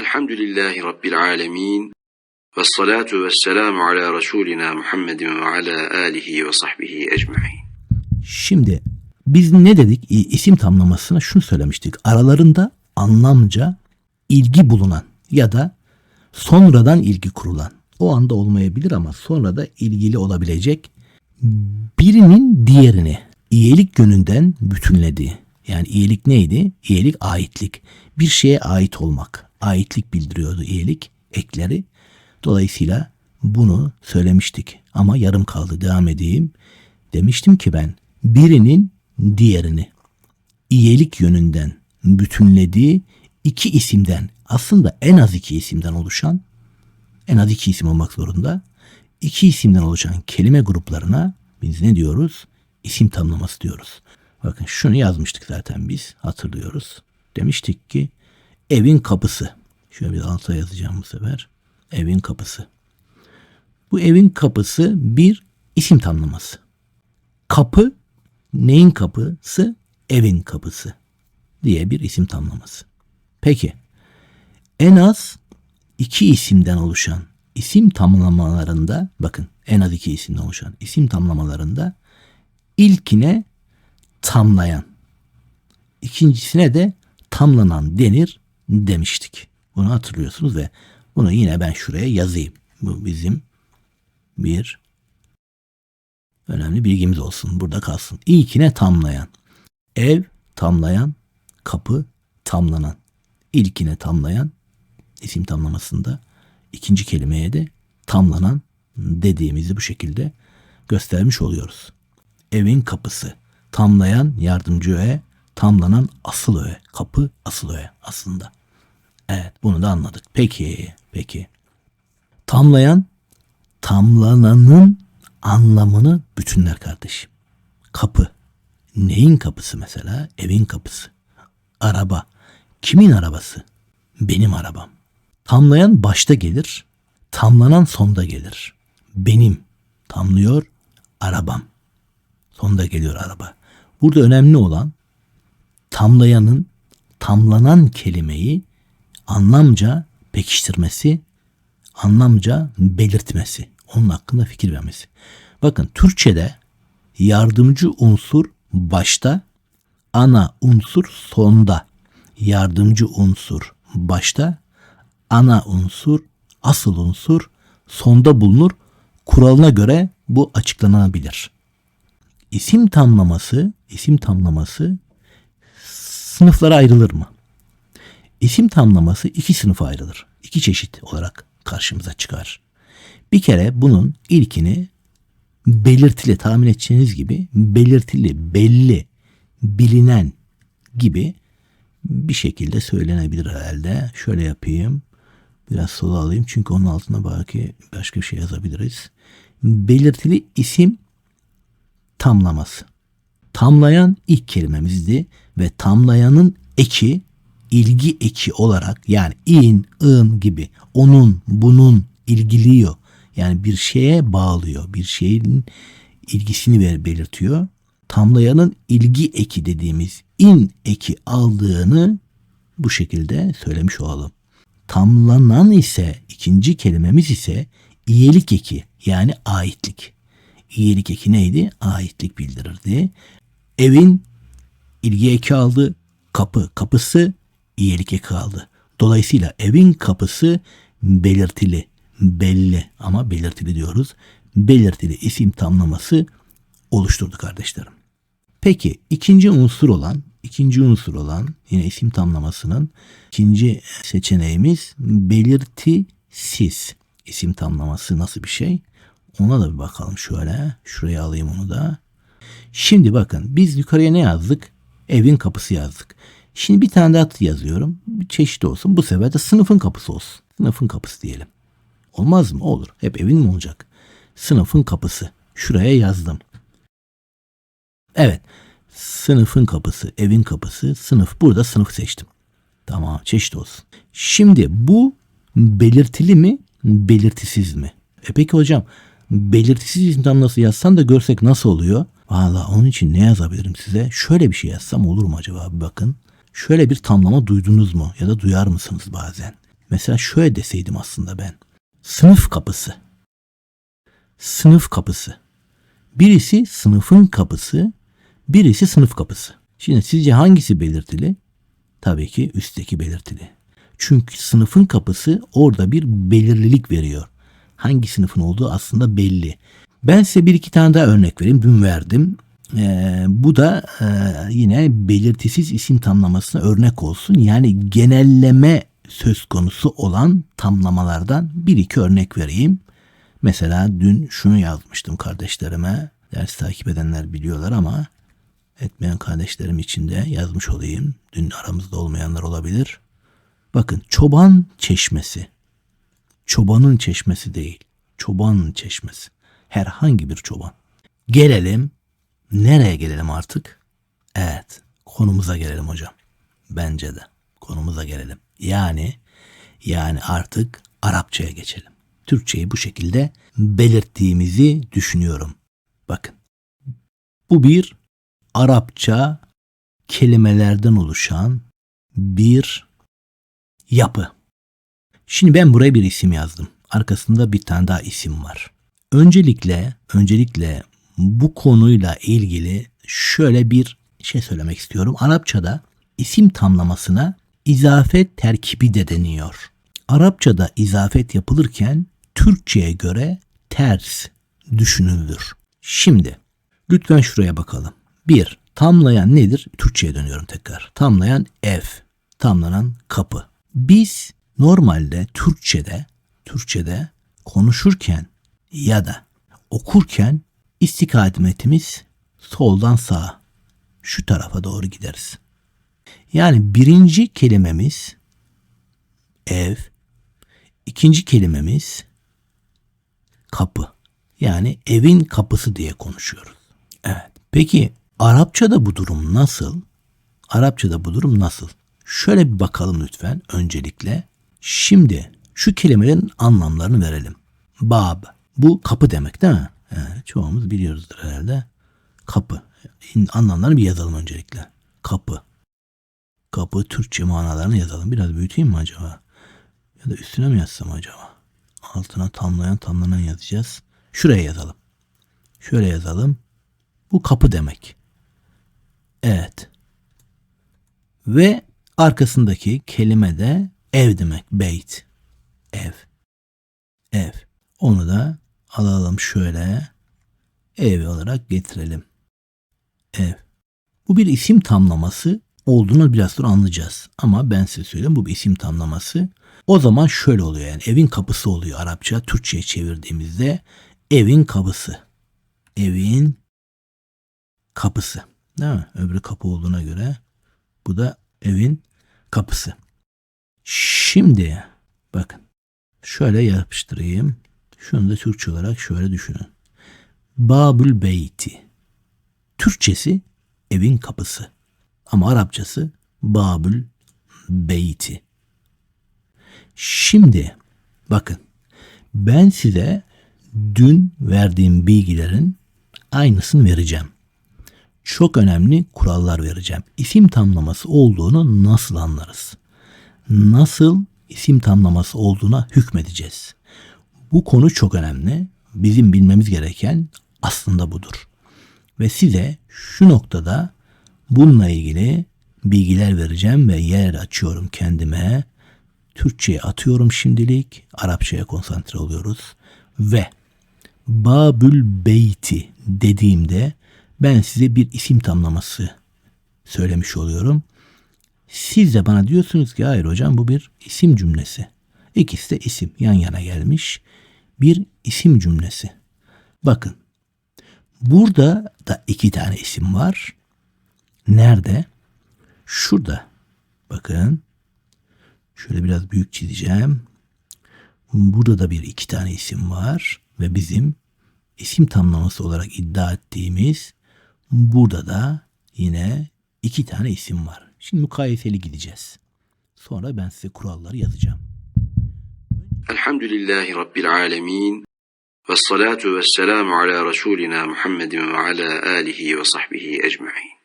Elhamdülillahi Rabbil alemin. Ve salatu ve selamu ala Resulina Muhammedin ve ala alihi ve sahbihi ecma'in. Şimdi biz ne dedik? İsim tamlamasına şunu söylemiştik. Aralarında anlamca ilgi bulunan ya da sonradan ilgi kurulan. O anda olmayabilir ama sonra da ilgili olabilecek birinin diğerini iyilik yönünden bütünlediği. Yani iyilik neydi? İyilik aitlik. Bir şeye ait olmak. Aitlik bildiriyordu iyilik ekleri. Dolayısıyla bunu söylemiştik ama yarım kaldı. Devam edeyim. Demiştim ki ben birinin diğerini iyilik yönünden bütünlediği iki isimden aslında en az iki isimden oluşan en az iki isim olmak zorunda iki isimden oluşan kelime gruplarına biz ne diyoruz? İsim tamlaması diyoruz. Bakın şunu yazmıştık zaten biz hatırlıyoruz. Demiştik ki evin kapısı. Şöyle bir alta yazacağım bu sefer. Evin kapısı. Bu evin kapısı bir isim tamlaması. Kapı neyin kapısı? Evin kapısı diye bir isim tamlaması. Peki en az iki isimden oluşan isim tamlamalarında bakın en az iki isimden oluşan isim tamlamalarında ilkine tamlayan ikincisine de tamlanan denir demiştik. Bunu hatırlıyorsunuz ve bunu yine ben şuraya yazayım. Bu bizim bir önemli bilgimiz olsun. Burada kalsın. İlkine tamlayan. Ev tamlayan, kapı tamlanan. İlkine tamlayan isim tamlamasında ikinci kelimeye de tamlanan dediğimizi bu şekilde göstermiş oluyoruz. Evin kapısı. Tamlayan yardımcı öğe, tamlanan asıl öğe. Kapı asıl öğe aslında. Evet bunu da anladık. Peki, peki. Tamlayan, tamlananın anlamını bütünler kardeşim. Kapı. Neyin kapısı mesela? Evin kapısı. Araba. Kimin arabası? Benim arabam. Tamlayan başta gelir, tamlanan sonda gelir. Benim tamlıyor arabam. Sonda geliyor araba. Burada önemli olan tamlayanın tamlanan kelimeyi anlamca pekiştirmesi, anlamca belirtmesi, onun hakkında fikir vermesi. Bakın Türkçe'de yardımcı unsur başta, ana unsur sonda. Yardımcı unsur başta, ana unsur, asıl unsur sonda bulunur. Kuralına göre bu açıklanabilir. İsim tamlaması, isim tamlaması sınıflara ayrılır mı? İsim tamlaması iki sınıfa ayrılır. İki çeşit olarak karşımıza çıkar. Bir kere bunun ilkini belirtili tahmin edeceğiniz gibi belirtili, belli, bilinen gibi bir şekilde söylenebilir herhalde. Şöyle yapayım. Biraz sola alayım çünkü onun altına belki başka bir şey yazabiliriz. Belirtili isim tamlaması. Tamlayan ilk kelimemizdi ve tamlayanın eki ilgi eki olarak yani in, ın gibi onun, bunun ilgiliyor. Yani bir şeye bağlıyor. Bir şeyin ilgisini belirtiyor. Tamlayanın ilgi eki dediğimiz in eki aldığını bu şekilde söylemiş olalım. Tamlanan ise ikinci kelimemiz ise iyilik eki yani aitlik. İyilik eki neydi? Aitlik bildirirdi. Evin ilgi eki aldı. Kapı, kapısı iyilik eki aldı. Dolayısıyla evin kapısı belirtili, belli ama belirtili diyoruz. Belirtili isim tamlaması oluşturdu kardeşlerim. Peki ikinci unsur olan, ikinci unsur olan yine isim tamlamasının ikinci seçeneğimiz belirtisiz. İsim tamlaması nasıl bir şey? Ona da bir bakalım şöyle. Şuraya alayım onu da. Şimdi bakın biz yukarıya ne yazdık? Evin kapısı yazdık. Şimdi bir tane daha yazıyorum. Bir çeşit olsun. Bu sefer de sınıfın kapısı olsun. Sınıfın kapısı diyelim. Olmaz mı? Olur. Hep evin mi olacak? Sınıfın kapısı. Şuraya yazdım. Evet. Sınıfın kapısı, evin kapısı, sınıf. Burada sınıf seçtim. Tamam, çeşit olsun. Şimdi bu belirtili mi, belirtisiz mi? E peki hocam, belirtisiz isim nasıl yazsan da görsek nasıl oluyor? Valla onun için ne yazabilirim size? Şöyle bir şey yazsam olur mu acaba? Bakın. Şöyle bir tamlama duydunuz mu? Ya da duyar mısınız bazen? Mesela şöyle deseydim aslında ben. Sınıf kapısı. Sınıf kapısı. Birisi sınıfın kapısı, birisi sınıf kapısı. Şimdi sizce hangisi belirtili? Tabii ki üstteki belirtili. Çünkü sınıfın kapısı orada bir belirlilik veriyor. Hangi sınıfın olduğu aslında belli. Ben size bir iki tane daha örnek vereyim. Dün verdim. Ee, bu da e, yine belirtisiz isim tamlamasına örnek olsun. Yani genelleme söz konusu olan tamlamalardan bir iki örnek vereyim. Mesela dün şunu yazmıştım kardeşlerime. Ders takip edenler biliyorlar ama etmeyen kardeşlerim için de yazmış olayım. Dün aramızda olmayanlar olabilir. Bakın çoban çeşmesi. Çobanın çeşmesi değil. Çoban çeşmesi. Herhangi bir çoban. Gelelim. Nereye gelelim artık? Evet. Konumuza gelelim hocam. Bence de. Konumuza gelelim. Yani yani artık Arapçaya geçelim. Türkçeyi bu şekilde belirttiğimizi düşünüyorum. Bakın. Bu bir Arapça kelimelerden oluşan bir yapı. Şimdi ben buraya bir isim yazdım. Arkasında bir tane daha isim var. Öncelikle, öncelikle bu konuyla ilgili şöyle bir şey söylemek istiyorum. Arapçada isim tamlamasına izafet terkibi de deniyor. Arapçada izafet yapılırken Türkçe'ye göre ters düşünülür. Şimdi lütfen şuraya bakalım. Bir, tamlayan nedir? Türkçe'ye dönüyorum tekrar. Tamlayan ev, tamlanan kapı. Biz normalde Türkçe'de, Türkçe'de konuşurken ya da okurken istikametimiz soldan sağa, şu tarafa doğru gideriz. Yani birinci kelimemiz ev, ikinci kelimemiz kapı. Yani evin kapısı diye konuşuyoruz. Evet. Peki Arapçada bu durum nasıl? Arapçada bu durum nasıl? Şöyle bir bakalım lütfen öncelikle. Şimdi şu kelimelerin anlamlarını verelim. Bab. Bu kapı demek değil mi? Evet, çoğumuz biliyoruzdur herhalde. Kapı. Anlamlarını bir yazalım öncelikle. Kapı. Kapı Türkçe manalarını yazalım. Biraz büyüteyim mi acaba? Ya da üstüne mi yazsam acaba? Altına tamlayan tamlanan yazacağız. Şuraya yazalım. Şöyle yazalım. Bu kapı demek. Evet. Ve arkasındaki kelime de ev demek. Beyt. Ev. Ev. Onu da alalım şöyle. Ev olarak getirelim. Ev. Bu bir isim tamlaması olduğunu biraz sonra anlayacağız. Ama ben size söyleyeyim bu bir isim tamlaması. O zaman şöyle oluyor yani evin kapısı oluyor Arapça. Türkçe'ye çevirdiğimizde evin kapısı. Evin kapısı. Değil mi? Öbürü kapı olduğuna göre bu da evin kapısı. Şimdi bakın şöyle yapıştırayım. Şunu da Türkçe olarak şöyle düşünün. Babül Beyti. Türkçesi evin kapısı. Ama Arapçası Babül Beyti. Şimdi bakın ben size dün verdiğim bilgilerin aynısını vereceğim. Çok önemli kurallar vereceğim. İsim tamlaması olduğunu nasıl anlarız? Nasıl isim tamlaması olduğuna hükmedeceğiz? Bu konu çok önemli. Bizim bilmemiz gereken aslında budur. Ve size şu noktada bununla ilgili bilgiler vereceğim ve yer açıyorum kendime. Türkçe'ye atıyorum şimdilik. Arapçaya konsantre oluyoruz. Ve Babül Beyti dediğimde ben size bir isim tamlaması söylemiş oluyorum. Siz de bana diyorsunuz ki hayır hocam bu bir isim cümlesi. İkisi de isim yan yana gelmiş bir isim cümlesi. Bakın burada da iki tane isim var. Nerede? Şurada. Bakın. Şöyle biraz büyük çizeceğim. Burada da bir iki tane isim var ve bizim isim tamlaması olarak iddia ettiğimiz burada da yine iki tane isim var. Şimdi mukayeseli gideceğiz. Sonra ben size kuralları yazacağım. Elhamdülillahi Rabbil alemin. Ve salatu ve selamu ala Resulina Muhammedin ve ala alihi ve sahbihi ecma'in.